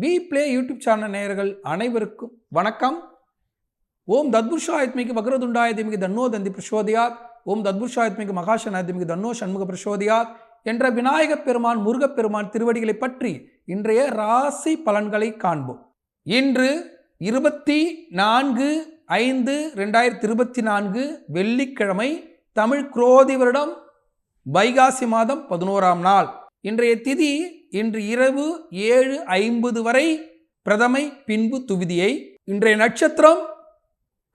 B play YouTube channel நேயர்கள் அனைவருக்கும் வணக்கம். ஓம் தத்புஷாயத்மிக்கு வக்ரதுண்டாயத்மிக்கு தன்னோ தந்தி பிரசோதியாத் ஓம் தத்புஷாயத்மிக்கு மகாசனாயத்மிக்கு தன்னோ சண்முக பிரசோதியாத் என்ற விநாயகப் பெருமான் முருகப் பெருமான் திருவடிகளை பற்றி இன்றைய ராசி பலன்களை காண்போம். இன்று இருபத்தி நான்கு ஐந்து ரெண்டாயிரத்தி இருபத்தி நான்கு வெள்ளிக்கிழமை தமிழ் குரோதி வருடம் வைகாசி மாதம் பதினோராம் நாள். இன்றைய திதி இன்று இரவு ஏழு ஐம்பது வரை பிரதமை பின்பு துவிதியை. இன்றைய நட்சத்திரம்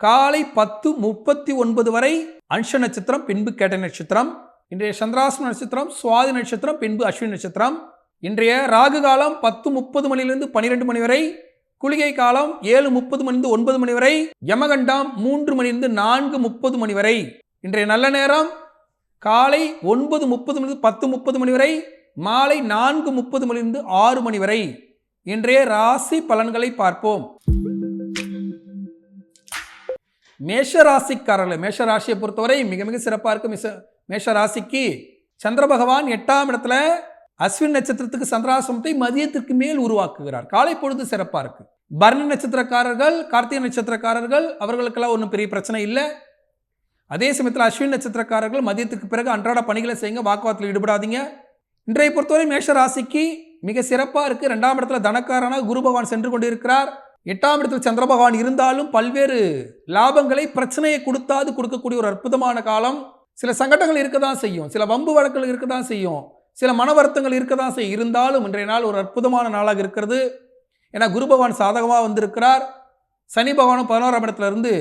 காலை பத்து முப்பத்தி ஒன்பது வரை அன்ஷ நட்சத்திரம் பின்பு கேட்ட நட்சத்திரம். இன்றைய சந்திராசன நட்சத்திரம் சுவாதி நட்சத்திரம் பின்பு அஸ்வினி நட்சத்திரம். இன்றைய ராகு காலம் பத்து முப்பது மணிலிருந்து பனிரெண்டு மணி வரை குளிகை காலம் ஏழு முப்பது மணிலிருந்து ஒன்பது மணி வரை யமகண்டம் மூன்று மணிலிருந்து நான்கு முப்பது மணி வரை. இன்றைய நல்ல நேரம் காலை ஒன்பது முப்பது மணிலிருந்து பத்து முப்பது மணி வரை மாலை நான்கு முப்பது மணிலிருந்து ஆறு மணி வரை இன்றைய ராசி பலன்களை பார்ப்போம். மேஷ ராசிக்காரர்கள் மேஷ ராசியை பொறுத்தவரை மிக மிக சிறப்பாக இருக்கும் மிஷ மேஷ ராசிக்கு சந்திர பகவான் எட்டாம் இடத்துல அஸ்வின் நட்சத்திரத்துக்கு சந்திராசிரமத்தை மதியத்திற்கு மேல் உருவாக்குகிறார். காலை பொழுது சிறப்பாக இருக்கு. பரணி நட்சத்திரக்காரர்கள் கார்த்திகை நட்சத்திரக்காரர்கள் அவர்களுக்கெல்லாம் ஒன்றும் பெரிய பிரச்சனை இல்லை. அதே சமயத்தில் அஸ்வின் நட்சத்திரக்காரர்கள் மதியத்துக்கு பிறகு அன்றாட பணிகளை செய்யுங்க. வாக்குவாதத்தில் ஈடுபடாதீங்க. இன்றைய பொறுத்தவரை மேஷ ராசிக்கு மிக சிறப்பாக இருக்குது ரெண்டாம் இடத்துல தனக்காரனாக குரு பகவான் சென்று கொண்டிருக்கிறார். எட்டாம் இடத்தில் சந்திர பகவான் இருந்தாலும் பல்வேறு லாபங்களை பிரச்சனையை கொடுத்தாது கொடுக்கக்கூடிய ஒரு அற்புதமான காலம். சில சங்கடங்கள் இருக்க தான் செய்யும். சில வம்பு வழக்குகள் இருக்க தான் செய்யும். சில மன வருத்தங்கள் இருக்க தான் செய்யும். இருந்தாலும் இன்றைய நாள் ஒரு அற்புதமான நாளாக இருக்கிறது. ஏன்னா குரு பகவான் சாதகமாக வந்திருக்கிறார். சனி பகவானும் பதினோராம் இடத்துலருந்து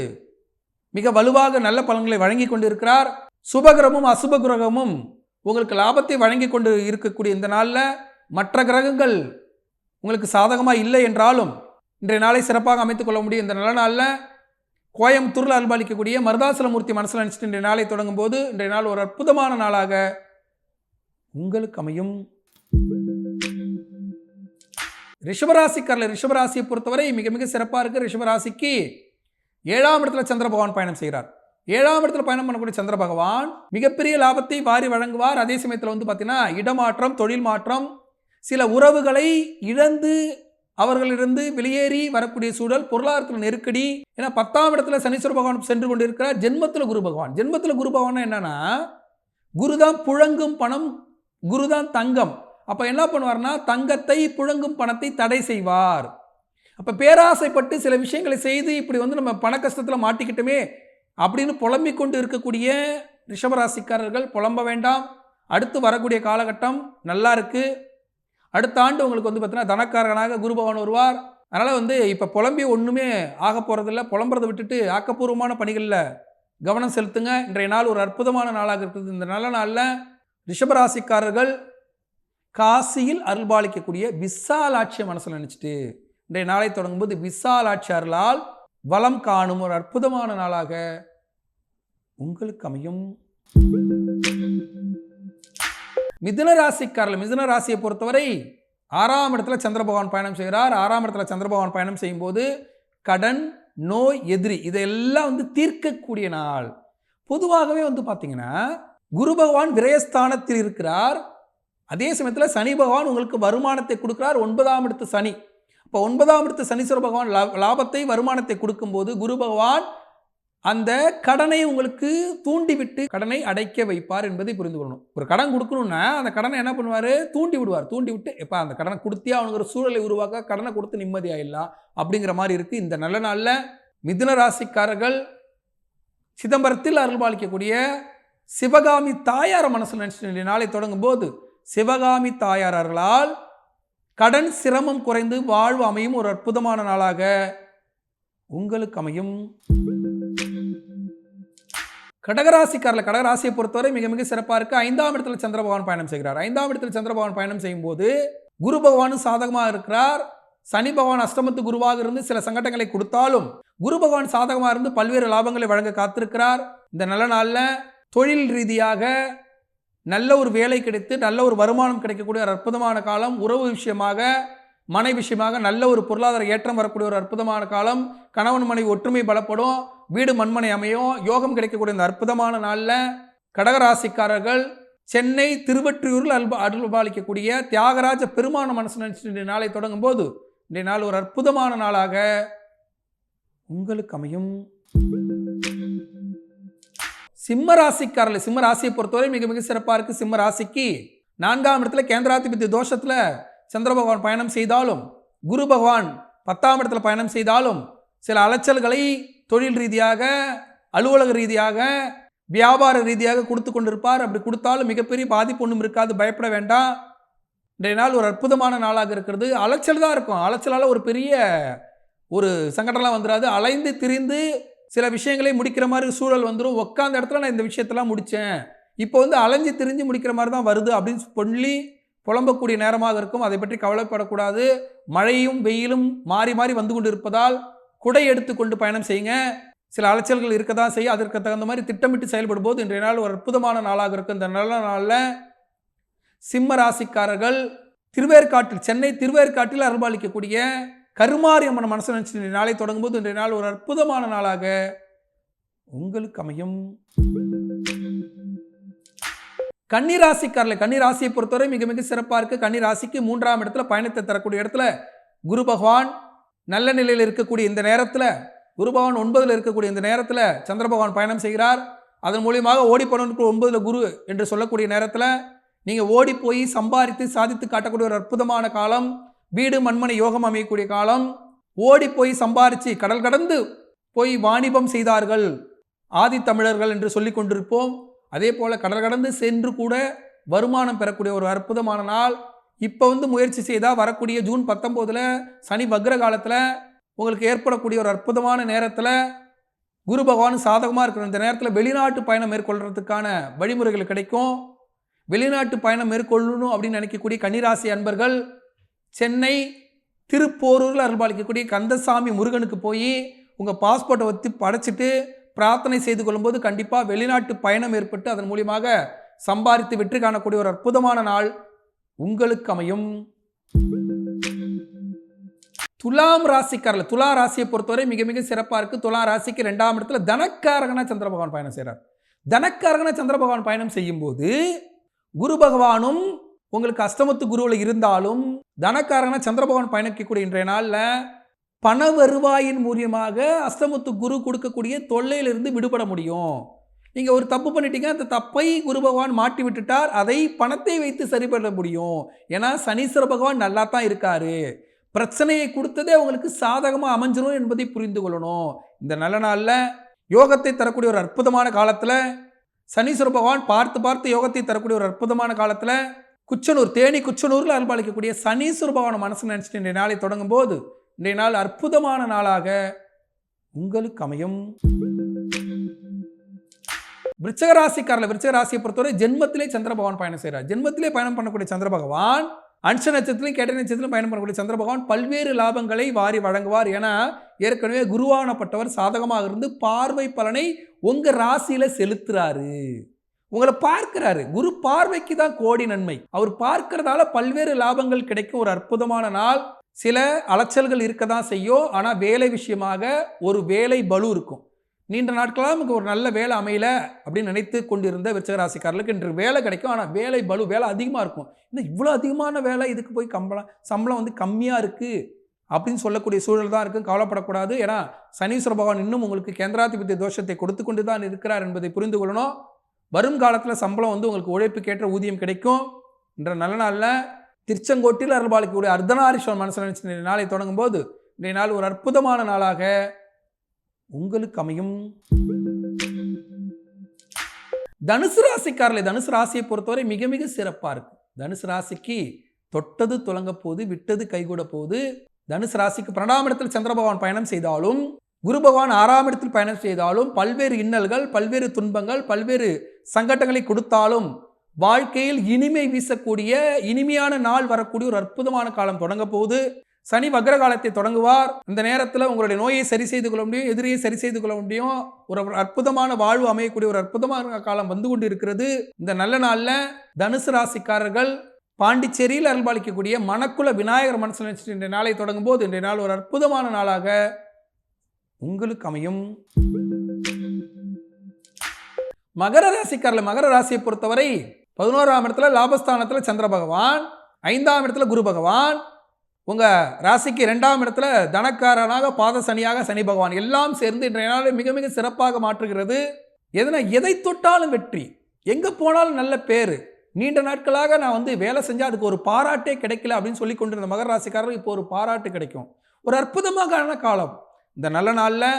மிக வலுவாக நல்ல பலன்களை வழங்கி கொண்டிருக்கிறார். சுபகிரமும் அசுபகிரகமும் உங்களுக்கு லாபத்தை வழங்கி கொண்டு இருக்கக்கூடிய இந்த நாளில் மற்ற கிரகங்கள் உங்களுக்கு சாதகமாக இல்லை என்றாலும் இன்றைய நாளை சிறப்பாக அமைத்துக் கொள்ள முடியும். இந்த நல்ல நாளில் கோயம்புத்தூரில் அன்பளிக்கக்கூடிய மருதாசலமூர்த்தி மனசில் நினச்சிட்டு இன்றைய நாளை தொடங்கும் போது இன்றைய நாள் ஒரு அற்புதமான நாளாக உங்களுக்கு அமையும். ரிஷபராசிக்காரில் ரிஷபராசியை பொறுத்தவரை மிக மிக சிறப்பாக இருக்குது ரிஷபராசிக்கு ஏழாம் இடத்துல சந்திர பகவான் பயணம் செய்கிறார். ஏழாம் இடத்துல பயணம் பண்ணக்கூடிய சந்திர பகவான் மிகப்பெரிய லாபத்தை வாரி வழங்குவார். அதே சமயத்தில் வந்து பார்த்தீங்கன்னா இடமாற்றம் தொழில் மாற்றம் சில உறவுகளை இழந்து அவர்களிலிருந்து வெளியேறி வரக்கூடிய சூழல் பொருளாதாரத்தில் நெருக்கடி. ஏன்னா பத்தாம் இடத்துல சனீஸ்வர பகவான் சென்று கொண்டிருக்கிறார். ஜென்மத்தில் குரு பகவான். ஜென்மத்தில் குரு பகவான் என்னன்னா குரு தான் புழங்கும் பணம் குரு தான் தங்கம். அப்போ என்ன பண்ணுவார்னா தங்கத்தை புழங்கும் பணத்தை தடை செய்வார். அப்போ பேராசைப்பட்டு சில விஷயங்களை செய்து இப்படி வந்து நம்ம பண கஷ்டத்தில் மாட்டிக்கிட்டோமே அப்படின்னு புலம்பிக் கொண்டு இருக்கக்கூடிய ரிஷபராசிக்காரர்கள் புலம்ப வேண்டாம். அடுத்து வரக்கூடிய காலகட்டம் நல்லா இருக்குது அடுத்த ஆண்டு உங்களுக்கு வந்து பார்த்தீங்கன்னா தனக்காரகனாக குரு பகவான் வருவார். அதனால் வந்து இப்போ புலம்பி ஒன்றுமே ஆக போகிறதில்ல புலம்புறதை விட்டுட்டு ஆக்கப்பூர்வமான பணிகளில் கவனம் செலுத்துங்க. இன்றைய நாள் ஒரு அற்புதமான நாளாக இருக்குது. இந்த நல்ல நாளில் ரிஷபராசிக்காரர்கள் காசியில் அருள்பாலிக்கக்கூடிய விசாலாட்சியை மனசில் நினச்சிட்டு இன்றைய நாளை தொடங்கும்போது விசாலாட்சி அருளால் வளம் காணும் ஒரு அற்புதமான நாளாக உங்களுக்கு அமையும். மிதுன ராசிக்காரர்கள் மிதுன ராசியை பொறுத்தவரை ஆறாம் இடத்துல சந்திர பகவான் பயணம் செய்கிறார். ஆறாம் இடத்துல சந்திர பகவான் பயணம் செய்யும்போது கடன் நோய் எதிரி இதெல்லாம் வந்து தீர்க்கக்கூடிய நாள். பொதுவாகவே வந்து பார்த்தீங்கன்னா குரு பகவான் விரயஸ்தானத்தில் இருக்கிறார். அதே சமயத்தில் சனி பகவான் உங்களுக்கு வருமானத்தை கொடுக்கிறார். ஒன்பதாம் இடத்து சனி. இப்போ ஒன்பதாம் இடத்து சனீஸ்வர பகவான் லா- லாபத்தை வருமானத்தை கொடுக்கும்போது குரு பகவான் அந்த கடனை உங்களுக்கு தூண்டிவிட்டு கடனை அடைக்க வைப்பார் என்பதை புரிந்து கொள்ளணும். ஒரு கடன் கொடுக்கணும்னா அந்த கடனை என்ன பண்ணுவார்? தூண்டி விடுவார். தூண்டி விட்டு எப்போ அந்த கடனை கொடுத்தே அவனுங்கிற சூழலை உருவாக்க கடனை கொடுத்து நிம்மதியாயிடலாம் அப்படிங்கிற மாதிரி இருக்குது இந்த நல்ல நாளில் மிதுன ராசிக்காரர்கள் சிதம்பரத்தில் அருள்பாலிக்கக்கூடிய சிவகாமி தாயார மனசில் நினைச்சிட்டு நாளை தொடங்கும் போது சிவகாமி தாயாரர்களால் கடன் சிரமம் குறைந்து வாழ்வு அமையும் ஒரு அற்புதமான நாளாக உங்களுக்கு அமையும். கடகராசிக்காரில் கடகராசியை பொறுத்தவரை மிக மிக சிறப்பாக இருக்குது ஐந்தாம் இடத்துல சந்திரபகவான் பயணம் செய்கிறார். ஐந்தாம் இடத்துல சந்திரபகவான் பயணம் செய்யும்போது குரு பகவானும் சாதகமாக இருக்கிறார். சனி பகவான் அஷ்டமத்து குருவாக இருந்து சில சங்கடங்களை கொடுத்தாலும் குரு பகவான் சாதகமாக இருந்து பல்வேறு லாபங்களை வழங்க காத்திருக்கிறார். இந்த நல்ல நாளில் தொழில் ரீதியாக நல்ல ஒரு வேலை கிடைத்து நல்ல ஒரு வருமானம் கிடைக்கக்கூடிய ஒரு அற்புதமான காலம். உறவு விஷயமாக மனை விஷயமாக நல்ல ஒரு பொருளாதார ஏற்றம் வரக்கூடிய ஒரு அற்புதமான காலம். கணவன் மனைவி ஒற்றுமை பலப்படும். வீடு மண்மனை அமையும். யோகம் கிடைக்கக்கூடிய இந்த அற்புதமான நாளில் கடகராசிக்காரர்கள் சென்னை திருவற்றியூரில் அல்ப அருள்பாலிக்கக்கூடிய தியாகராஜ பெருமான மனசு நினைச்சு நாளை தொடங்கும் போது இன்றைய நாள் ஒரு அற்புதமான நாளாக உங்களுக்கு அமையும். சிம்ம ராசிக்காரர்கள் சிம்ம ராசியை பொறுத்தவரை மிக மிக சிறப்பாக இருக்குது சிம்ம ராசிக்கு. நான்காம் இடத்துல கேந்திராதிபதி தோஷத்தில் சந்திர பகவான் பயணம் செய்தாலும் குரு பகவான் பத்தாம் இடத்துல பயணம் செய்தாலும் சில அலைச்சல்களை தொழில் ரீதியாக அலுவலக ரீதியாக வியாபார ரீதியாக கொடுத்து கொண்டிருப்பார். அப்படி கொடுத்தாலும் மிகப்பெரிய பாதிப்பு ஒன்றும் இருக்காது பயப்பட வேண்டாம். இன்றைய நாள் ஒரு அற்புதமான நாளாக இருக்கிறது. அலைச்சல் தான் இருக்கும். அலைச்சலால் ஒரு பெரிய ஒரு சங்கடம்லாம் வந்துடாது அலைந்து திரிந்து சில விஷயங்களை முடிக்கிற மாதிரி சூழல் வந்துடும் உட்காந்த இடத்துல நான் இந்த விஷயத்தெல்லாம் முடித்தேன் இப்போ வந்து அலைஞ்சு திரிஞ்சு முடிக்கிற மாதிரி தான் வருது அப்படின்னு சொல்லி புலம்பக்கூடிய நேரமாக இருக்கும். அதை பற்றி கவலைப்படக்கூடாது. மழையும் வெயிலும் மாறி மாறி வந்து கொண்டு இருப்பதால் குடை எடுத்துக்கொண்டு பயணம் செய்யுங்க. சில அலைச்சல்கள் இருக்க தான் செய்யும். அதற்கு தகுந்த மாதிரி திட்டமிட்டு செயல்படும் போது இன்றைய நாள் ஒரு அற்புதமான நாளாக இருக்கும். இந்த நல்ல நாளில் சிம்ம ராசிக்காரர்கள் திருவேற்காட்டில் சென்னை திருவேற்காட்டில் அருள்பாலிக்கக்கூடிய கருமாரியம்மன் மனசு நினச்சி இன்றைய நாளை தொடங்கும்போது இன்றைய நாள் ஒரு அற்புதமான நாளாக உங்களுக்கு அமையும். கன்னிராசிக்காரர்கள் கன்னிராசியை பொறுத்தவரை மிக மிக சிறப்பாக இருக்குது கன்னிராசிக்கு மூன்றாம் இடத்துல பயணத்தை தரக்கூடிய இடத்துல குரு பகவான் நல்ல நிலையில் இருக்கக்கூடிய இந்த நேரத்தில் குரு பகவான் ஒன்பதில் இருக்கக்கூடிய இந்த நேரத்தில் சந்திர பகவான் பயணம் செய்கிறார். அதன் மூலியமாக ஓடி போனவனுக்கு ஒன்பதில் குரு என்று சொல்லக்கூடிய நேரத்தில் நீங்கள் ஓடி போய் சம்பாதித்து சாதித்து காட்டக்கூடிய ஒரு அற்புதமான காலம். வீடு மண்மனை யோகம் அமையக்கூடிய காலம். ஓடி போய் சம்பாரித்து கடல் கடந்து போய் வாணிபம் செய்தார்கள். ஆதித்தமிழர்கள் என்று சொல்லி கொண்டிருப்போம். அதே போல் கடல் கடந்து சென்று கூட வருமானம் பெறக்கூடிய ஒரு அற்புதமான நாள். இப்போ வந்து முயற்சி செய்தால் வரக்கூடிய ஜூன் பத்தொம்போதில் சனி வக்ர காலத்தில் உங்களுக்கு ஏற்படக்கூடிய ஒரு அற்புதமான நேரத்தில் குரு பகவான் சாதகமாக இருக்கிற இந்த நேரத்தில் வெளிநாட்டு பயணம் மேற்கொள்கிறதுக்கான வழிமுறைகள் கிடைக்கும். வெளிநாட்டு பயணம் மேற்கொள்ளணும் அப்படின்னு நினைக்கக்கூடிய கன்னிராசி அன்பர்கள் சென்னை திருப்போரூரில் அருள்பாலிக்கக்கூடிய கந்தசாமி முருகனுக்கு போய் உங்கள் பாஸ்போர்ட்டை வச்சு படைச்சிட்டு பிரார்த்தனை செய்து கொள்ளும்போது கண்டிப்பாக வெளிநாட்டு பயணம் ஏற்பட்டு அதன் மூலியமாக சம்பாதித்து வெற்றி காணக்கூடிய ஒரு அற்புதமான நாள் உங்களுக்கு அமையும். துலாம் ராசிக்காரர்கள் துலா ராசியை பொறுத்தவரை மிக மிக சிறப்பாக இருக்குது துலா ராசிக்கு ரெண்டாம் இடத்துல தனக்காரகனா சந்திர பகவான் பயணம் செய்கிறார் தனக்காரகனா சந்திர பகவான் பயணம் செய்யும்போது குரு பகவானும் உங்களுக்கு அஷ்டமத்து குருவில் இருந்தாலும் தனக்காரகனா சந்திரபகவான் பயணிக்கக்கூடிய இன்றைய நாளில் பண வருவாயின் மூலியமாக அஷ்டமத்து குரு கொடுக்கக்கூடிய தொல்லையிலிருந்து விடுபட முடியும். நீங்கள் ஒரு தப்பு பண்ணிட்டீங்க அந்த தப்பை குரு பகவான் மாட்டி விட்டுட்டார் அதை பணத்தை வைத்து சரி பண்ண முடியும். ஏன்னா சனீஸ்வர பகவான் நல்லா தான் இருக்காரு. பிரச்சனையை கொடுத்ததே உங்களுக்கு சாதகமாக அமைஞ்சிரும் என்பதை புரிந்து கொள்ளணும். இந்த நல்ல நாளில் யோகத்தை தரக்கூடிய ஒரு அற்புதமான காலத்தில் சனீஸ்வர பகவான் பார்த்து பார்த்து யோகத்தை தரக்கூடிய ஒரு அற்புதமான காலத்தில் குச்சனூர் தேனி குச்சனூரில் அருள்பாலிக்கக்கூடிய சனீஸ்வர பகவான மனசு நினச்சிட்டு இன்றைய நாளை தொடங்கும் போது இன்றைய நாள் அற்புதமான நாளாக உங்களுக்கு அமையும். விருச்சகராசிக்காரில் விருச்சகராசியை ராசியை பொறுத்தவரை ஜென்மத்திலே சந்திர பகவான் பயணம் செய்கிறார் ஜென்மத்திலே பயணம் பண்ணக்கூடிய சந்திர பகவான் அன்ச நட்சத்திரம் கேட்ட நட்சத்திரம் பயணம் பண்ணக்கூடிய சந்திர பகவான் பல்வேறு லாபங்களை வாரி வழங்குவார். ஏன்னா ஏற்கனவே குருவானப்பட்டவர் சாதகமாக இருந்து பார்வை பலனை உங்கள் ராசியில் செலுத்துறாரு. உங்களை பார்க்கிறாரு. குரு பார்வைக்கு தான் கோடி நன்மை. அவர் பார்க்கறதால பல்வேறு லாபங்கள் கிடைக்கும். ஒரு அற்புதமான நாள். சில அலைச்சல்கள் இருக்க தான் செய்யும். ஆனால் வேலை விஷயமாக ஒரு வேலை பலு இருக்கும். நீண்ட நாட்களாக நமக்கு ஒரு நல்ல வேலை அமையல அப்படின்னு நினைத்து கொண்டிருந்த விருச்சகராசிக்காரர்களுக்கு இன்று வேலை கிடைக்கும். ஆனால் வேலை பலு வேலை அதிகமாக இருக்கும். இன்னும் இவ்வளோ அதிகமான வேலை இதுக்கு போய் கம்பளம் சம்பளம் வந்து கம்மியாக இருக்குது அப்படின்னு சொல்லக்கூடிய சூழல் தான் இருக்கும் கவலைப்படக்கூடாது. ஏன்னா சனீஸ்வர பகவான் இன்னும் உங்களுக்கு கேந்திராதிபத்திய தோஷத்தை கொடுத்து கொண்டு தான் இருக்கிறார் என்பதை புரிந்து கொள்ளணும். வரும் காலத்தில் சம்பளம் வந்து உங்களுக்கு உழைப்புக்கேற்ற ஊதியம் கிடைக்கும் என்ற நல்ல நாளில் திருச்செங்கோட்டில் அருள்பாலிக்கக்கூடிய அர்த்தநாரீஸ்வரர் மனசில் நினைச்ச நாளை தொடங்கும் போது இன்றைய நாள் ஒரு அற்புதமான நாளாக உங்களுக்கு அமையும். தனுசு ராசிக்காரர்களை தனுசு ராசியை பொறுத்தவரை மிக மிக சிறப்பாக இருக்கு தனுசு ராசிக்கு தொட்டது துலங்க போது விட்டது கைகூட போது தனுசு ராசிக்கு பன்னெண்டாம் இடத்தில் சந்திர பகவான் பயணம் செய்தாலும் குரு பகவான் ஆறாம் இடத்தில் பயணம் செய்தாலும் பல்வேறு இன்னல்கள் பல்வேறு துன்பங்கள் பல்வேறு சங்கடங்களை கொடுத்தாலும் வாழ்க்கையில் இனிமை வீசக்கூடிய இனிமையான நாள் வரக்கூடிய ஒரு அற்புதமான காலம் தொடங்க போகுது. சனி வக்ர காலத்தை தொடங்குவார். இந்த நேரத்தில் உங்களுடைய நோயை சரி செய்து கொள்ள முடியும் எதிரியை சரி செய்து கொள்ள முடியும். ஒரு அற்புதமான வாழ்வு அமையக்கூடிய ஒரு அற்புதமான காலம் வந்து கொண்டு இருக்கிறது இந்த நல்ல நாளில் தனுசு ராசிக்காரர்கள் பாண்டிச்சேரியில் அருள்பாலிக்கக்கூடிய மணக்குல விநாயகர் மனசில் நினைச்சிட்டு இன்றைய நாளை தொடங்கும் போது இன்றைய நாள் ஒரு அற்புதமான நாளாக உங்களுக்கு அமையும். மகர ராசிக்காரில் மகர ராசியை பொறுத்தவரை பதினோராம் இடத்துல லாபஸ்தானத்தில் சந்திர பகவான் ஐந்தாம் இடத்துல குரு பகவான் உங்கள் ராசிக்கு ரெண்டாம் இடத்துல தனக்காரனாக பாத சனியாக சனி பகவான் எல்லாம் சேர்ந்து இன்றைய நாள் மிக மிக சிறப்பாக மாற்றுகிறது. எதனா எதை தொட்டாலும் வெற்றி எங்கே போனாலும் நல்ல பேர். நீண்ட நாட்களாக நான் வந்து வேலை செஞ்சால் அதுக்கு ஒரு பாராட்டே கிடைக்கல அப்படின்னு சொல்லி கொண்டிருந்த மகர ராசிக்காரர்கள் இப்போ ஒரு பாராட்டு கிடைக்கும். ஒரு அற்புதமான காலம். இந்த நல்ல நாளில்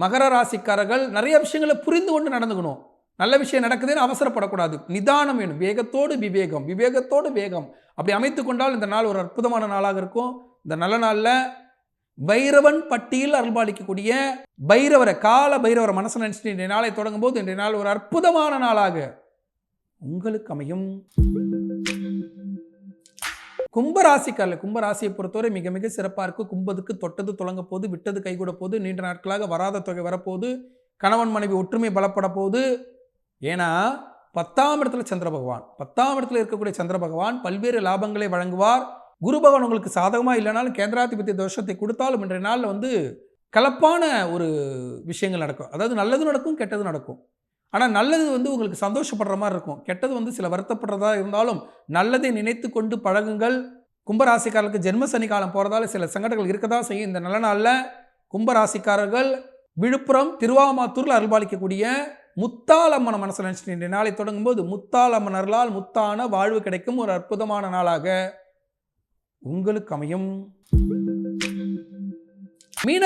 மகர ராசிக்காரர்கள் நிறைய விஷயங்களை புரிந்து கொண்டு நடந்துக்கணும். நல்ல விஷயம் நடக்குதுன்னு அவசரப்படக்கூடாது. நிதானம் வேணும். வேகத்தோடு விவேகம். விவேகத்தோடு வேகம். அப்படி அமைத்து கொண்டால் இந்த நாள் ஒரு அற்புதமான நாளாக இருக்கும். இந்த நல்ல நாளில் பைரவன் பட்டியில் அருள்பாலிக்கக்கூடிய பைரவரை கால பைரவரை மனசு நினச்சிட்டு இன்றைய நாளை தொடங்கும் போது இன்றைய நாள் ஒரு அற்புதமான நாளாக உங்களுக்கு அமையும். கும்பராசிக்காரில் கும்பராசியை பொறுத்தவரை மிக மிக சிறப்பாக இருக்கும் கும்பதுக்கு தொட்டது தொடங்க போது விட்டது கைகூட போது நீண்ட நாட்களாக வராத தொகை வரப்போகுது. கணவன் மனைவி ஒற்றுமை பலப்பட போகுது. ஏன்னா பத்தாம் இடத்துல சந்திர பகவான். பத்தாம் இடத்துல இருக்கக்கூடிய சந்திர பகவான் பல்வேறு லாபங்களை வழங்குவார். குரு பகவான் உங்களுக்கு சாதகமாக இல்லைனாலும் கேந்திராதிபத்திய தோஷத்தை கொடுத்தாலும் இன்றைய நாளில் வந்து கலப்பான ஒரு விஷயங்கள் நடக்கும். அதாவது நல்லதும் நடக்கும் கெட்டதும் நடக்கும். ஆனால் நல்லது வந்து உங்களுக்கு சந்தோஷப்படுற மாதிரி இருக்கும். கெட்டது வந்து சில வருத்தப்படுறதா இருந்தாலும் நல்லதை நினைத்து கொண்டு பழகுங்கள். கும்பராசிக்காரர்களுக்கு ஜென்ம சனி காலம் போகிறதால சில சங்கடங்கள் இருக்க தான் செய்யும். இந்த நல்ல நாளில் கும்பராசிக்காரர்கள் விழுப்புரம் திருவாமாத்தூரில் அருள்பாலிக்கக்கூடிய முத்தாலம்மனை மனசில் நினச்சிட்டு இன்றைய நாளை தொடங்கும்போது முத்தாலம்மன் அருளால் முத்தான வாழ்வு கிடைக்கும். ஒரு அற்புதமான நாளாக உங்களுக்கு அமையும். மீன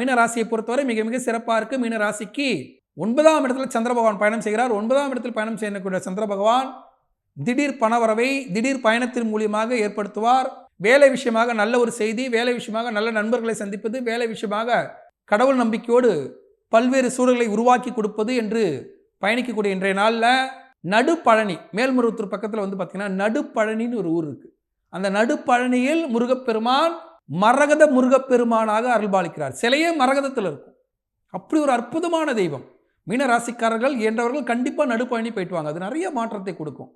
மீனராசியை பொறுத்தவரை மிக மிக சிறப்பாக இருக்குது மீனராசிக்கு ஒன்பதாம் இடத்துல சந்திர பகவான் பயணம் செய்கிறார். ஒன்பதாம் இடத்தில் பயணம் செய்யக்கூடிய சந்திர பகவான் திடீர் பணவரவை திடீர் பயணத்தின் மூலியமாக ஏற்படுத்துவார். வேலை விஷயமாக நல்ல ஒரு செய்தி வேலை விஷயமாக நல்ல நண்பர்களை சந்திப்பது வேலை விஷயமாக கடவுள் நம்பிக்கையோடு பல்வேறு சூழல்களை உருவாக்கி கொடுப்பது என்று பயணிக்கக்கூடிய இன்றைய நாளில் நடுப்பழனி மேல்மருவத்தூர் பக்கத்தில் வந்து பார்த்திங்கன்னா நடுப்பழனின்னு ஒரு ஊர் இருக்குது அந்த நடுப்பழனியில் முருகப்பெருமான் மரகத முருகப்பெருமானாக அருள்பாலிக்கிறார். சிலையே மரகதத்தில் இருக்கும். அப்படி ஒரு அற்புதமான தெய்வம். மீனராசிக்காரர்கள் என்றவர்கள் கண்டிப்பாக நடுப்பழனி போயிட்டு வாங்க அது நிறைய மாற்றத்தை கொடுக்கும்.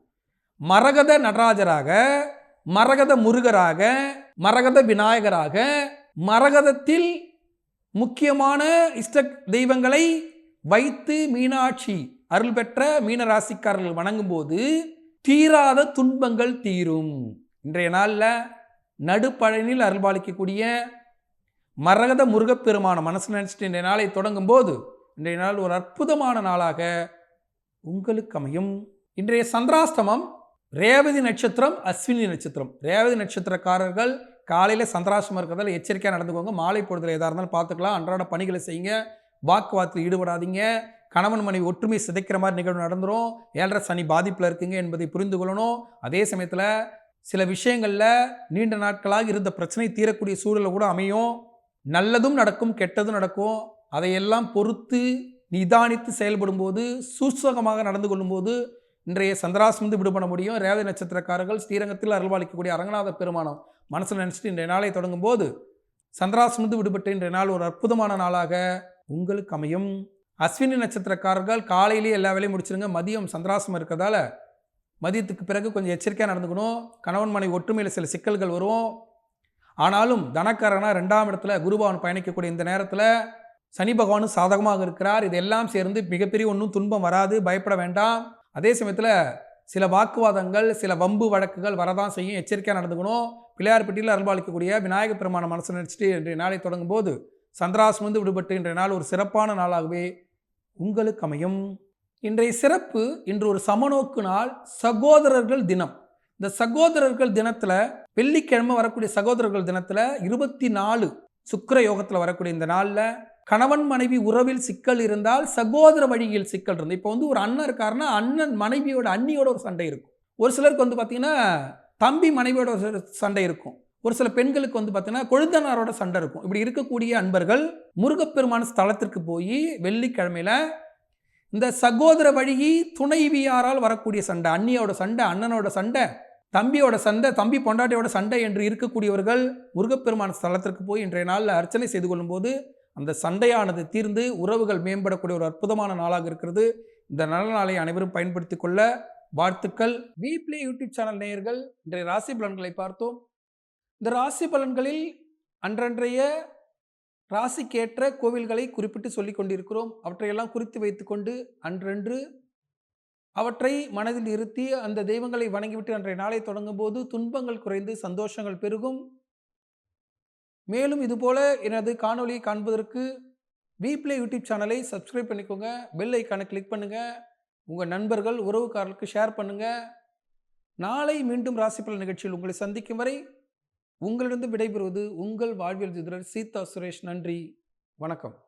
மரகத நடராஜராக மரகத முருகராக மரகத விநாயகராக மரகதத்தில் முக்கியமான இஷ்ட தெய்வங்களை வைத்து மீனாட்சி அருள் பெற்ற மீனராசிக்காரர்கள் வணங்கும்போது தீராத துன்பங்கள் தீரும். இன்றைய நாளில் நடுப்பழனில் அருள்பாலிக்கக்கூடிய மரகத முருகப்பெருமான மனசு நினச்சிட்டு இன்றைய நாளை தொடங்கும் போது இன்றைய நாள் ஒரு அற்புதமான நாளாக உங்களுக்கு அமையும். இன்றைய சந்திராஷ்டமம் ரேவதி நட்சத்திரம் அஸ்வினி நட்சத்திரம். ரேவதி நட்சத்திரக்காரர்கள் காலையில் சந்திராஷ்டமம் இருக்கிறதால எச்சரிக்கையாக நடந்துக்கோங்க. மாலை பொழுதுல எதாக இருந்தாலும் பார்த்துக்கலாம். அன்றாட பணிகளை செய்யுங்க. வாக்குவாதத்தில் ஈடுபடாதீங்க. கணவன் மனைவி ஒற்றுமை சிதைக்கிற மாதிரி நிகழ்வு நடந்துரும். ஏழரை சனி பாதிப்பில் இருக்குங்க என்பதை புரிந்து கொள்ளணும். அதே சமயத்தில் சில விஷயங்களில் நீண்ட நாட்களாக இருந்த பிரச்சனை தீரக்கூடிய சூழலை கூட அமையும். நல்லதும் நடக்கும் கெட்டதும் நடக்கும். அதையெல்லாம் பொறுத்து நிதானித்து செயல்படும்போது சூசகமாக நடந்து கொள்ளும்போது இன்றைய சந்திராசிலிருந்து விடுபட முடியும். ரேவதி நட்சத்திரக்காரர்கள் ஸ்ரீரங்கத்தில் அருள்வாளிக்கக்கூடிய அரங்கநாத பெருமானம் மனசில் நினச்சிட்டு இன்றைய நாளை தொடங்கும் போது சந்திராசிலிருந்து விடுபட்டு இன்றைய நாள் ஒரு அற்புதமான நாளாக உங்களுக்கு அமையும். அஸ்வினி நட்சத்திரக்காரர்கள் காலையிலேயே எல்லா வேலையும் முடிச்சிருங்க. மதியம் சந்திராசம் இருக்கிறதால மதியத்துக்கு பிறகு கொஞ்சம் எச்சரிக்கையாக நடந்துக்கணும். கணவன் மனைவி ஒற்றுமையில் சில சிக்கல்கள் வரும். ஆனாலும் தனக்காரனா ரெண்டாம் இடத்துல குருபவன் பயணிக்கக்கூடிய இந்த நேரத்தில் சனி பகவானும் சாதகமாக இருக்கிறார். இதெல்லாம் சேர்ந்து மிகப்பெரிய ஒன்றும் துன்பம் வராது பயப்பட வேண்டாம். அதே சமயத்தில் சில வாக்குவாதங்கள் சில வம்பு வழக்குகள் வரதான் செய்யும். எச்சரிக்கையாக நடந்துக்கணும். பிள்ளையார்பட்டியில் அருள்பாலிக்கக்கூடிய விநாயக பெருமான மனசு நினச்சிட்டு இன்றைய நாளை தொடங்கும் போது சந்திராசிலிருந்து விடுபட்டு இன்றைய நாள் ஒரு சிறப்பான நாளாகவே உங்களுக்கு அமையும். இன்றைய சிறப்பு இன்று ஒரு சமநோக்கு நாள் சகோதரர்கள் தினம். இந்த சகோதரர்கள் தினத்தில் வெள்ளிக்கிழமை வரக்கூடிய சகோதரர்கள் தினத்தில் இருபத்தி நாலு சுக்கர யோகத்தில் வரக்கூடிய இந்த நாளில் கணவன் மனைவி உறவில் சிக்கல் இருந்தால் சகோதர வழியில் சிக்கல் இருந்து இப்போ வந்து ஒரு அண்ணன் இருக்காருன்னா அண்ணன் மனைவியோட அண்ணியோட ஒரு சண்டை இருக்கும். ஒரு சிலருக்கு வந்து பார்த்தீங்கன்னா தம்பி மனைவியோட ஒரு சண்டை இருக்கும். ஒரு சில பெண்களுக்கு வந்து பார்த்தீங்கன்னா கொழுந்தனாரோட சண்டை இருக்கும். இப்படி இருக்கக்கூடிய அன்பர்கள் முருகப்பெருமான ஸ்தலத்திற்கு போய் வெள்ளிக்கிழமையில் இந்த சகோதர வழி துணைவியாரால் வரக்கூடிய சண்டை அண்ணியோட சண்டை அண்ணனோட சண்டை தம்பியோட சண்டை தம்பி பொண்டாட்டியோட சண்டை என்று இருக்கக்கூடியவர்கள் முருகப்பெருமான ஸ்தலத்திற்கு போய் இன்றைய நாளில் அர்ச்சனை செய்து கொள்ளும்போது அந்த சண்டையானது தீர்ந்து உறவுகள் மேம்படக்கூடிய ஒரு அற்புதமான நாளாக இருக்கிறது. இந்த நல்ல நாளை அனைவரும் பயன்படுத்தி கொள்ள வாழ்த்துக்கள். வி பிளே யூடியூப் சேனல் நேயர்கள் இன்றைய ராசி பலன்களை பார்த்தோம். இந்த ராசி பலன்களில் அன்றன்றைய ராசிக்கேற்ற கோவில்களை குறிப்பிட்டு சொல்லி கொண்டிருக்கிறோம். அவற்றையெல்லாம் குறித்து வைத்துக்கொண்டு அன்றன்று அவற்றை மனதில் இருத்தி அந்த தெய்வங்களை வணங்கிவிட்டு அன்றைய நாளை தொடங்கும் போது துன்பங்கள் குறைந்து சந்தோஷங்கள் பெருகும். மேலும் இதுபோல எனது காணொலியை காண்பதற்கு வீப்ளே யூடியூப் சேனலை சப்ஸ்கிரைப் பண்ணிக்கோங்க. பெல் ஐக்கானை கிளிக் பண்ணுங்கள் உங்கள் நண்பர்கள் உறவுக்காரர்களுக்கு ஷேர் பண்ணுங்கள் நாளை மீண்டும் ராசிப்பல நிகழ்ச்சியில் உங்களை சந்திக்கும் வரை உங்களிடம் விடைபெறுவது உங்கள் வாழ்வியல் ஜோதிடர் சீதா சுரேஷ். நன்றி. வணக்கம்.